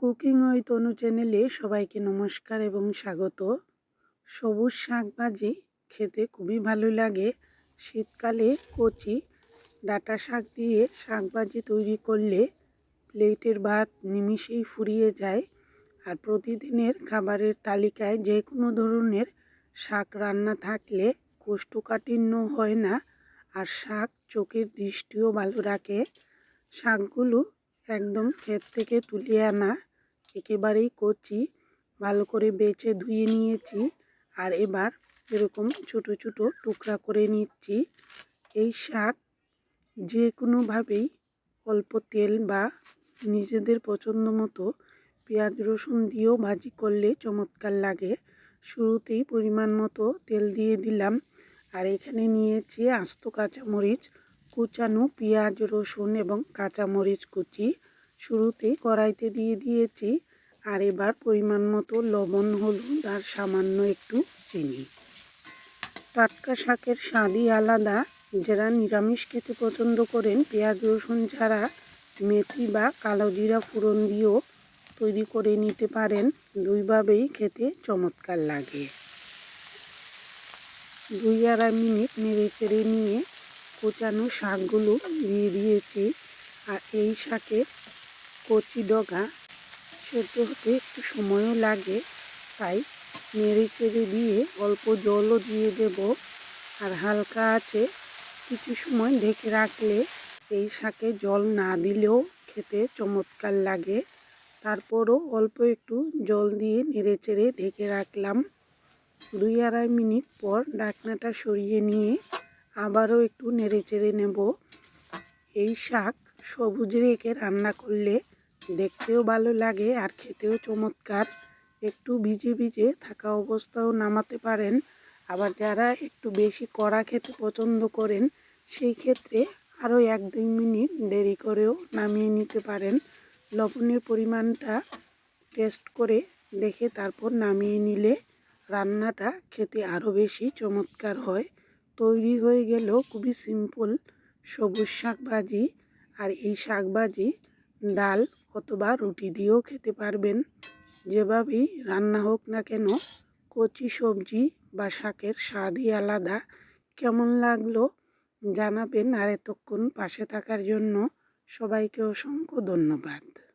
Cooking ওই তনু চ্যানেলে সবাইকে নমস্কার এবং স্বাগত। সবুজ শাক ভাজি খেতে খুবই ভালো লাগে। শীতকালে কচি, ডাটা শাক দিয়ে শাক ভাজি তৈরি করলে প্লেটের ভাত নিমিষেই ফুরিয়ে যায় আর প্রতিদিনের খাবারের তালিকায় যে কোনো ধরনের শাক রান্না থাকলে কোষ্ঠকাঠিন্য হয় না আর শাক চোখের দৃষ্টিও ভালো রাখে। শাকগুলো একদম ক্ষেত থেকে তুলে আনা একেবারেই কচি, ভালো করে বেছে ধুয়ে নিয়েছি। আর এবার এরকম ছোট ছোট টুকরা করে নিচ্ছি। এই শাক যে কোনোভাবেই অল্প তেল বা নিজেদের পছন্দ মতো পেঁয়াজ রসুন দিয়েও ভাজি করলে চমৎকার লাগে। শুরুতেই পরিমাণ মতো তেল দিয়ে দিলাম। আর এখানে নিয়েছি আস্ত কাঁচামরিচ, কুচানো পেঁয়াজ রসুন এবং কাঁচামরিচ কুচি। শুরুতে কড়াইতে দিয়ে দিয়েছি আর এবার পরিমাণ মতো লবণ, হলুদ আর সামান্য একটু চিনি। টাটকা শাকের স্বাদই আলাদা। যারা নিরামিষ খেতে পছন্দ করেন, পেঁয়াজ, রসুন ছাড়া মেথি বা কালো জিরা ফোড়ন দিয়েও তৈরি করে নিতে পারেন। দুইভাবেই খেতে চমৎকার লাগে। দুই আড়াই মিনিট নেড়ে চেড়ে নিয়ে কোচানো শাকগুলো দিয়ে দিয়েছি। আর এই শাকের কচি ডগা। সেদ্ধ হতে একটু সময়ও লাগে, তাই নেড়ে চেড়ে দিয়ে অল্প জলও দিয়ে দেব। আর হালকা আছে, কিছু সময় ঢেকে রাখলে এই শাকে জল না দিলেও খেতে চমৎকার লাগে। তারপরও অল্প একটু জল দিয়ে নেড়ে চেড়ে ঢেকে রাখলাম। দুই আড়াই মিনিট পর ডাকনাটা সরিয়ে নিয়ে আবারও একটু নেড়ে চেড়ে নেব। এই শাক সবুজ রেখে রান্না করলে দেখতেও ভালো লাগে আর খেতেও চমৎকার। একটু ভিজে ভিজে থাকা অবস্থাও নামাতে পারেন। আবার যারা একটু বেশি কড়া খেতে পছন্দ করেন, সেই ক্ষেত্রে আরও এক দুই মিনিট দেরি করেও নামিয়ে নিতে পারেন। লবণের পরিমাণটা টেস্ট করে দেখে তারপর নামিয়ে নিলে রান্নাটা খেতে আরও বেশি চমৎকার হয়। তৈরি হয়ে গেল খুবই সিম্পল সবুজ শাক ভাজি আর এই শাক ভাজি ডাল অথবা রুটি দিয়েও খেতে পারবেন। যেভাবেই রান্না হোক না কেন, কচি সবজি বা শাকের স্বাদই আলাদা। কেমন লাগল জানাবেন আর এতক্ষণ পাশে থাকার জন্য সবাইকে অসংখ্য ধন্যবাদ।